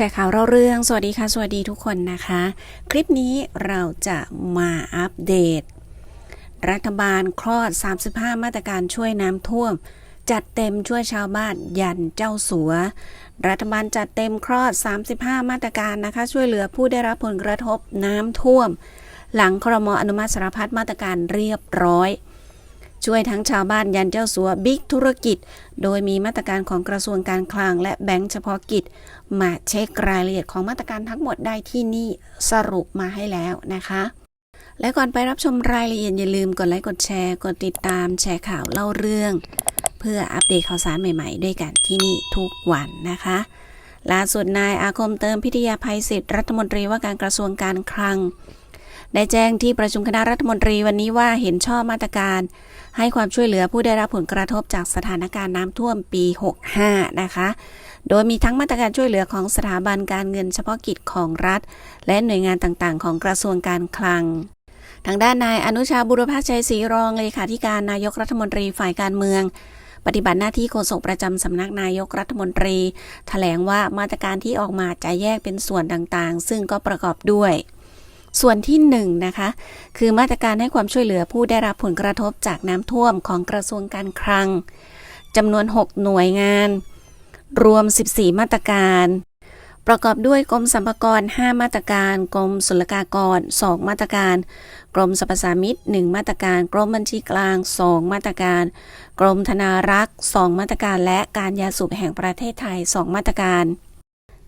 แชร์ข่าวเราเรื่อง สวัสดีค่ะ สวัสดีทุกคนนะคะ คลิปนี้เราจะมาอัปเดต รัฐบาลคลอด 35 มาตรการช่วยน้ำท่วม จัดเต็มช่วยชาวบ้านยันเจ้าสัว รัฐบาลจัดเต็มคลอด 35 มาตรการนะคะ ช่วยเหลือผู้ได้รับผลกระทบน้ำท่วม หลังครมอนุมัติสารพัดมาตรการเรียบร้อย ช่วยทั้งชาวบ้านยันเจ้าสัวบิ๊กธุรกิจ โดยมีมาตรการของกระทรวงการคลังและแบงก์เฉพาะกิจ มาเช็ครายละเอียดของมาตรการทั้งหมดได้ที่นี่สรุปมาให้แล้วนะคะ และก่อนไปรับชมรายละเอียดอย่าลืมกดไลค์กดแชร์กดติดตามแชร์ข่าวเล่าเรื่อง เพื่ออัปเดตข่าวสารใหม่ๆ ด้วยกันที่นี่ทุกวันนะคะล่าสุดนายอาคมเติมพิทยาภัยศิษย์รัฐมนตรีว่าการกระทรวงการคลัง ได้แจ้งที่ประชุมคณะรัฐมนตรีวันนี้ว่าเห็นชอบมาตรการ ให้ความช่วยเหลือผู้ได้รับผลกระทบจากสถานการณ์น้ำท่วมปี 65 นะคะ โดยมีทั้งมาตรการช่วยเหลือของสถาบันการเงินเฉพาะกิจของรัฐ และหน่วยงานต่างๆ ของกระทรวงการคลังทางด้านนายอนุชาบุรพชัยศรีรองเลขาธิการนายกรัฐมนตรีฝ่ายการเมือง ปฏิบัติหน้าที่โฆษกประจำสำนักนายกรัฐมนตรีแถลงว่ามาตรการที่ออกมาจะแยกเป็นส่วนต่างๆ ซึ่งก็ประกอบด้วย ส่วนที่1นงนะคะคือมาตรการให้ความช่วยเหลือผู้ได้รับผลกระทบจากน้ำท่วมของกระทรวงการคลังจำนวน 6 หน่วยงาน รวม 14 มาตรการ ประกอบด้วยกรมสรรพากร 5 มาตรการ กรมศุลกากร 2 มาตรการ กรมสรรพสามิต 1 มาตรการ กรมบัญชีกลาง 2 มาตรการ กรมธนารักษ์ 2 มาตรการ และการยาสูบแห่งประเทศไทย 2 มาตรการ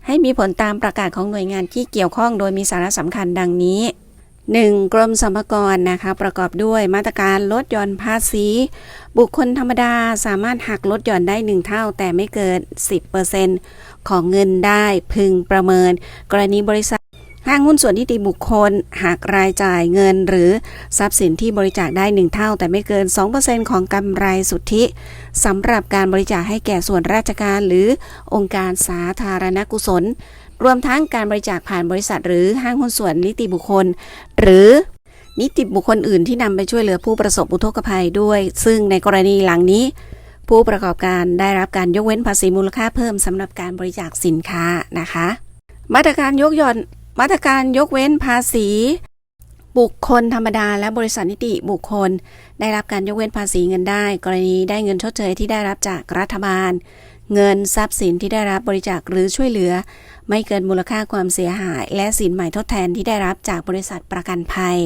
ให้มีผลตามประกาศของหน่วยงานที่เกี่ยวข้องโดยมีสาระสำคัญดังนี้ 1. กรมสรรพากรนะคะประกอบด้วยมาตรการลดหย่อนภาษี บุคคลธรรมดาสามารถหักลดหย่อนได้ 1 เท่าแต่ไม่เกิน 10%ของเงินได้พึงประเมิน กรณีบริษัท ห้างหุ้นส่วนนิติบุคคลหักรายจ่ายเงินหรือทรัพย์สินที่บริจาคได้ 1 เท่า แต่ไม่เกิน 2%ของกำไรสุทธิสำหรับการบริจาคให้แก่ส่วนราชการหรือองค์การสาธารณกุศล รวมทั้งการบริจาคผ่านบริษัท หรือห้างหุ้นส่วนนิติบุคคล หรือนิติบุคคลอื่นที่นำไปช่วยเหลือผู้ประสบอุทกภัยด้วย ซึ่งในกรณีหลังนี้ ผู้ประกอบการได้รับการยกเว้นภาษีมูลค่าเพิ่มสำหรับการบริจาคสินค้านะคะ มาตรการยกย่อน มาตรการยกเว้นภาษี บุคคลธรรมดาและบริษัทนิติบุคคล ได้รับการยกเว้นภาษีเงินได้ กรณีได้เงินชดเชยที่ได้รับจากรัฐบาล เงินทรัพย์สินที่ได้รับบริจาคหรือช่วยเหลือ ไม่เกินมูลค่าความเสียหาย และสินใหม่ทดแทนที่ได้รับจากบริษัทประกันภัย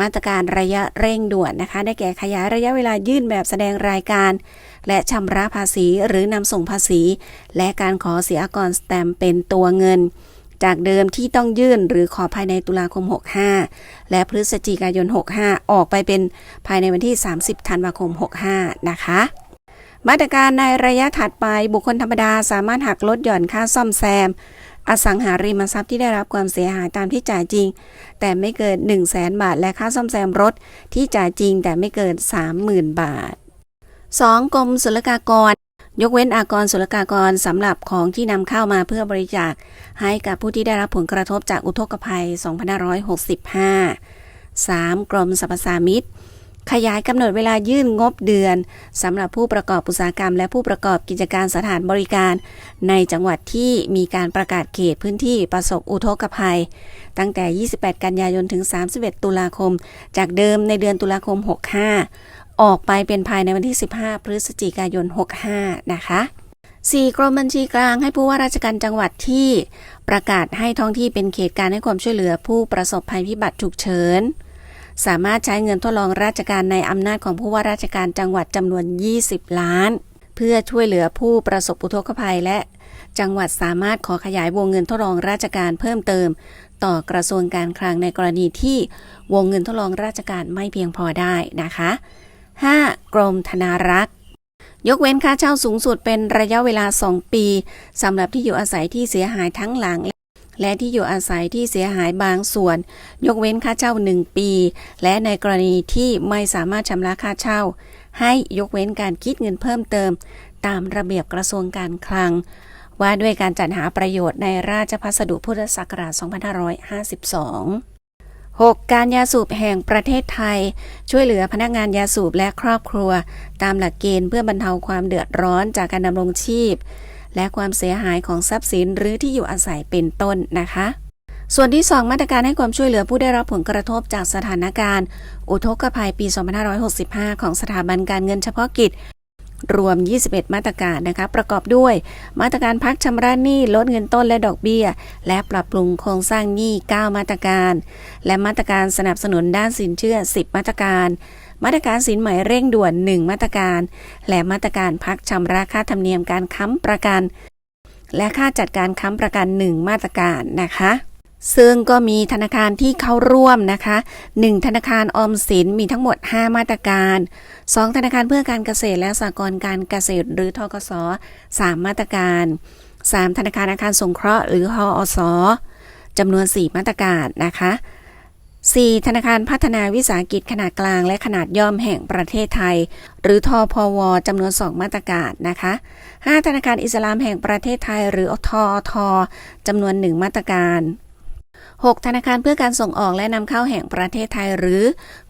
มาตรการระยะเร่งด่วนนะคะ ได้แก่ขยายระยะเวลายื่นแบบแสดงรายการ และชำระภาษีหรือนำส่งภาษี และการขอเสียอากรสแตมเป็นตัวเงิน จากเดิมที่ต้องยื่นหรือขอภายในตุลาคม 65 และพฤศจิกายน 65 ออกไปเป็นภายในวันที่ 30 ธันวาคม 65 นะคะ มาตรการในระยะถัดไปบุคคลธรรมดาสามารถหักลดหย่อนค่าซ่อมแซม อสังหาริมทรัพย์ที่ได้รับความเสียหายตามที่จ่ายจริง แต่ไม่เกิน 1 0 0 0 0แบาท และค่าซ่อมแซมรถที่จ่ายจริงแต่ไม่เกิน 30,000 บาท 2. กรมศุลกากร ยกเว้นอากรศุลกากรสำหรับของที่นำเข้ามาเพื่อบริจาค ให้กับผู้ที่ได้รับผลกระทบจากอุทกภัย 2565 3. กรมสรรพสามิตขยายกำหนดเวลายื่นงบเดือนสำหรับผู้ประกอบอุตสาหกรรม และผู้ประกอบกิจการสถานบริการ ในจังหวัดที่มีการประกาศเขตพื้นที่ประสบอุทกภัย ตั้งแต่ 28 กันยายนถึง 31 ตุลาคม จากเดิมในเดือนตุลาคม 65 ออกไปเป็นภายในวันที่ 15 พฤศจิกายน 65 นะคะ 4. กรมบัญชีกลางให้ผู้ว่าราชการจังหวัดที่ประกาศให้ท้องที่เป็นเขตการให้ความช่วยเหลือผู้ประสบภัยพิบัติฉุกเฉิน สามารถใช้เงินทดลองราชการในอำนาจของผู้ว่าราชการจังหวัดจำนวน 20 ล้าน เพื่อช่วยเหลือผู้ประสบอุทกภัยและจังหวัดสามารถขอขยายวงเงินทดลองราชการเพิ่มเติม ต่อกระทรวงการคลังในกรณีที่วงเงินทดลองราชการไม่เพียงพอได้นะคะ 5. กรมธนารักษ์ ยกเว้นค่าเช่าสูงสุดเป็นระยะเวลา 2 ปีสำหรับที่อยู่อาศัยที่เสียหายทั้งหลัง และที่อยู่อาศัยที่เสียหายบางส่วน ยกเว้นค่าเช่า 1 ปี และในกรณีที่ไม่สามารถชำระค่าเช่า ให้ยกเว้นการคิดเงินเพิ่มเติม ตามระเบียบกระทรวงการคลัง ว่าด้วยการจัดหาประโยชน์ในราชพัสดุพุทธศักราช 2552 6. การยาสูบแห่งประเทศไทย ช่วยเหลือพนักงานยาสูบและครอบครัว ตามหลักเกณฑ์เพื่อบรรเทาความเดือดร้อนจากการดำรงชีพ และความเสียหายของทรัพย์สินหรือที่อยู่อาศัยเป็นต้นนะคะ ส่วนที่ 2 มาตรการให้ความช่วยเหลือผู้ได้รับผลกระทบจากสถานการณ์ อุทกภัยปี 2565 ของสถาบันการเงินเฉพาะกิจ รวม 21 มาตรการนะคะประกอบด้วยมาตรการพักชำระหนี้ลดเงินต้นและดอกเบี้ย และปรับปรุงโครงสร้างหนี้ 9 มาตรการ และมาตรการสนับสนุนด้านสินเชื่อ 10 มาตรการมาตรการสินใหม่เร่งด่วน 1 มาตรการ และมาตรการพักชำระค่าธรรมเนียมการค้ำประกัน และค่าจัดการค้ำประกัน 1 มาตรการนะคะ ซึ่งก็มีธนาคารที่เข้าร่วมนะคะ 1 ธนาคารออมสินมีทั้งหมด 5 มาตรการ 2 ธนาคารเพื่อการเกษตรและสหกรณ์การเกษตรหรือทกส3มาตรการ 3 ธนาคารอาคารสงเคราะห์หรือหอสจำนวน 4 มาตรการนะคะ 4 ธนาคารพัฒนาวิสาหกิจขนาดกลางและขนาดย่อมแห่งประเทศไทย หรือทอพวจำนวน 2 มาตรการนะคะ 5 ธนาคารอิสลามแห่งประเทศไทย หรือทอทจำนวน 1 มาตรการ 6 ธนาคารเพื่อการส่งออกและนำเข้าแห่งประเทศไทยหรือ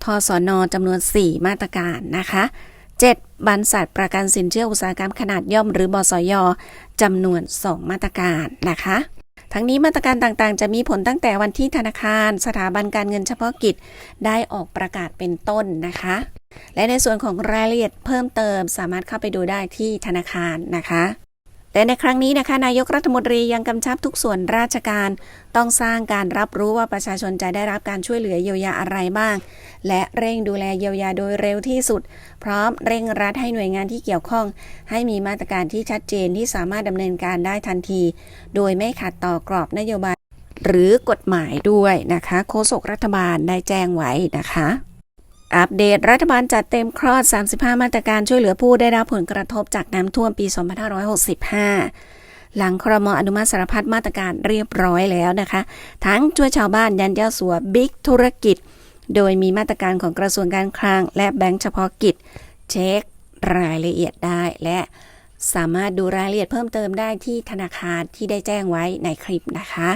ทสอนจำนวน 4 มาตรการนะคะ 7. บรรษัทประกันสินเชื่ออุตสาหกรรมขนาดย่อมหรือบสยจำนวน 2 มาตรการนะคะ ทั้งนี้มาตรการต่างๆ จะมีผลตั้งแต่วันที่ธนาคาร สถาบันการเงินเฉพาะกิจได้ออกประกาศเป็นต้นนะคะ และในส่วนของรายละเอียดเพิ่มเติมสามารถเข้าไปดูได้ที่ธนาคารนะคะ แต่ในครั้งนี้นะคะนายกรัฐมนตรียังกำชับทุกส่วนราชการ ต้องสร้างการรับรู้ว่าประชาชนจะได้รับการช่วยเหลือเยียวยาอะไรบ้าง และเร่งดูแลเยียวยาโดยเร็วที่สุด พร้อมเร่งรัดให้หน่วยงานที่เกี่ยวข้อง ให้มีมาตรการที่ชัดเจนที่สามารถดำเนินการได้ทันที โดยไม่ขัดต่อกรอบนโยบาย หรือกฎหมายด้วยนะคะ โฆษกรัฐบาลได้แจ้งไว้นะคะ อัปเดตรัฐบาลจัดเต็มคลอด 35 มาตรการช่วยเหลือผู้ได้รับผลกระทบจากน้ำท่วมปี 2565 หลังครมอนุมัติสารพัดมาตรการเรียบร้อยแล้วนะคะ ทั้งช่วยชาวบ้านยันเจ้าสัวบิ๊กธุรกิจ โดยมีมาตรการของกระทรวงการคลัง และแบงก์เฉพาะกิจ เช็ครายละเอียดได้และสามารถดูรายละเอียดเพิ่มเติมได้ที่ธนาคารที่ได้แจ้งไว้ในคลิปนะคะ